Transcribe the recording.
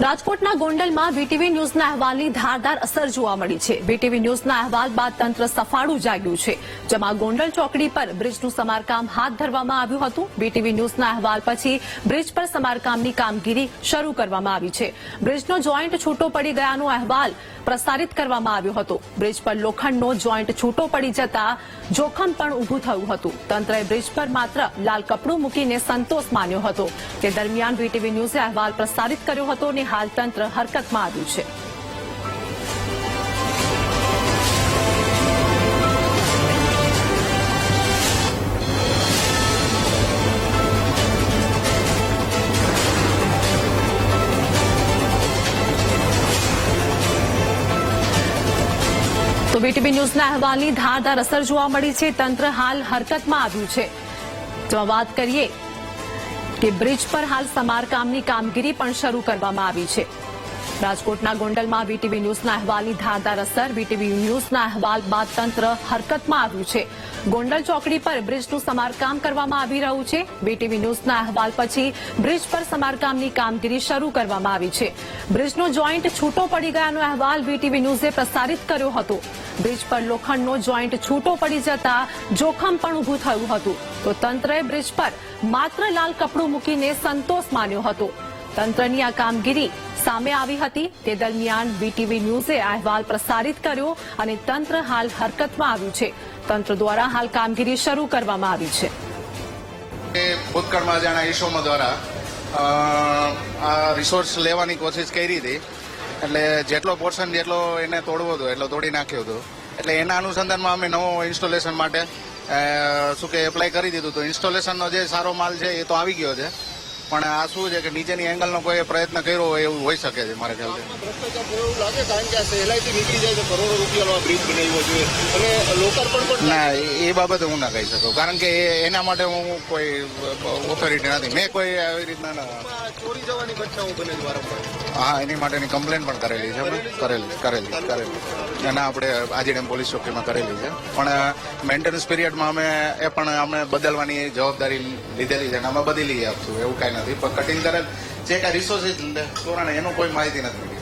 રાજકોટના ગોંડલમાં વીટીવી ન્યૂઝના અહેવાલની ધારદાર અસર જોવા મળી છે. વીટીવી ન્યૂઝના અહેવાલ બાદ તંત્ર સફાળું જાગ્યું છે. જેમાં ગોંડલ ચોકડી પર બ્રિજનું સમારકામ હાથ ધરવામાં આવ્યું હતું. વીટીવી ન્યૂઝના અહેવાલ પછી બ્રિજ પર સમારકામની કામગીરી શરૂ કરવામાં આવી છે. બ્રિજનો જોઈન્ટ છૂટો પડી ગયાનો અહેવાલ પ્રસારિત કરવામાં આવ્યો હતો. બ્રિજ પર લોખંડનો જોઈન્ટ છૂટો પડી જતા જોખમ પણ ઊભું થયું હતું. તંત્રએ બ્રિજ પર માત્ર લાલ કપડું મૂકીને સંતોષ માન્યો હતો. તે દરમિયાન વીટીવી ન્યૂઝે અહેવાલ પ્રસારિત કર્યો હતો અને હાલ તંત્ર હરકતમાં આવ્યું છે. તો વીટીવી ન્યૂઝના અહેવાલની ધારદાર અસર જોવા મળી છે. તંત્ર હાલ હરકતમાં આવ્યું છે. જો વાત કરીએ કે બ્રિજ પર હાલ સમારકામની કામગીરી પણ શરૂ કરવામાં આવી છે. રાજકોટના ગોંડલમાં વીટીવી ન્યૂઝના અહેવાલની ધારદાર અસર, વીટીવી ન્યૂઝના અહેવાલ બાદ તંત્ર હરકતમાં આવ્યું છે. ગોંડલ ચોકડી પર બ્રિજનું સમારકામ કરવામાં આવી રહ્યું છે. વીટીવી ન્યૂઝના અહેવાલ પછી બ્રિજ પર સમારકામની કામગીરી શરૂ કરવામાં આવી છે. બ્રિજનો જોઈન્ટ છૂટો પડી ગયાનો અહેવાલ વીટીવી ન્યૂઝે પ્રસારિત કર્યો હતો. બ્રિજ પર લોખંડનો જોઈન્ટ છૂટો પડી જતા જોખમ પણ ઊભું થયું હતું. તો તંત્રએ બ્રિજ પર માત્ર લાલ કપડું મૂકીને સંતોષ માન્યો હતો. તંત્રની આ કામગીરી સામે આવી હતી. તે દરમિયાન બીટીવી ન્યૂઝે અહેવાલ પ્રસારિત કર્યો અને તંત્ર હાલ હરકતમાં આવ્યું છે. તંત્ર દ્વારા હાલ કામગીરી શરૂ કરવામાં આવી છે. ભૂતકાળમાં જાણા ઈસોમો દ્વારા આ રિસોર્સ લેવાની કોશિશ કરી હતી. એટલે જેટલો પોર્શન જેટલો એને તોડવો હતો, એટલો તોડી નાખ્યો હતો. એટલે એના અનુસંધાનમાં અમે નવો ઇન્સ્ટોલેશન માટે શું કે એપ્લાય કરી દીધું તો ઇન્સ્ટોલેશનનો જે સારો માલ છે એ તો આવી ગયો છે. પણ આ શું છે કે નીચેની એંગલનો કોઈ પ્રયત્ન કર્યો હોય એવું હોઈ શકે છે મારા ખ્યાલથી. ભ્રષ્ટાચાર થયો એવું લાગે કારણ કે આ સહેલાઈથી નીકળી જાય છે કરોડો રૂપિયાનો આ બ્રિજ બનાવ્યો છે અને લોકાર્પણ પણ ના એ- બાબતે હું ના કહી શકું. કારણ કે એના માટે હું કોઈ ઓથોરિટી નથી. મેં કોઈ આવી રીતના ના ચોરી જવાની ઘટનાઓ બને વારંવાર. હા એની માટેની કમ્પ્લેન પણ કરેલી છે. કરેલી કરેલી કરેલી એના આપણે આજીડેમ પોલીસ ચોકીમાં કરેલી છે. પણ મેન્ટેનન્સ પીરિયડમાં અમે એ પણ અમે બદલવાની જવાબદારી લીધેલી છે અને અમે બદલી આપશું એવું કાંઈ નથી પણ કટિંગ કરેલ જે કાંઈ રિસોર્સિસ ધોરણે એનું કોઈ માહિતી નથી.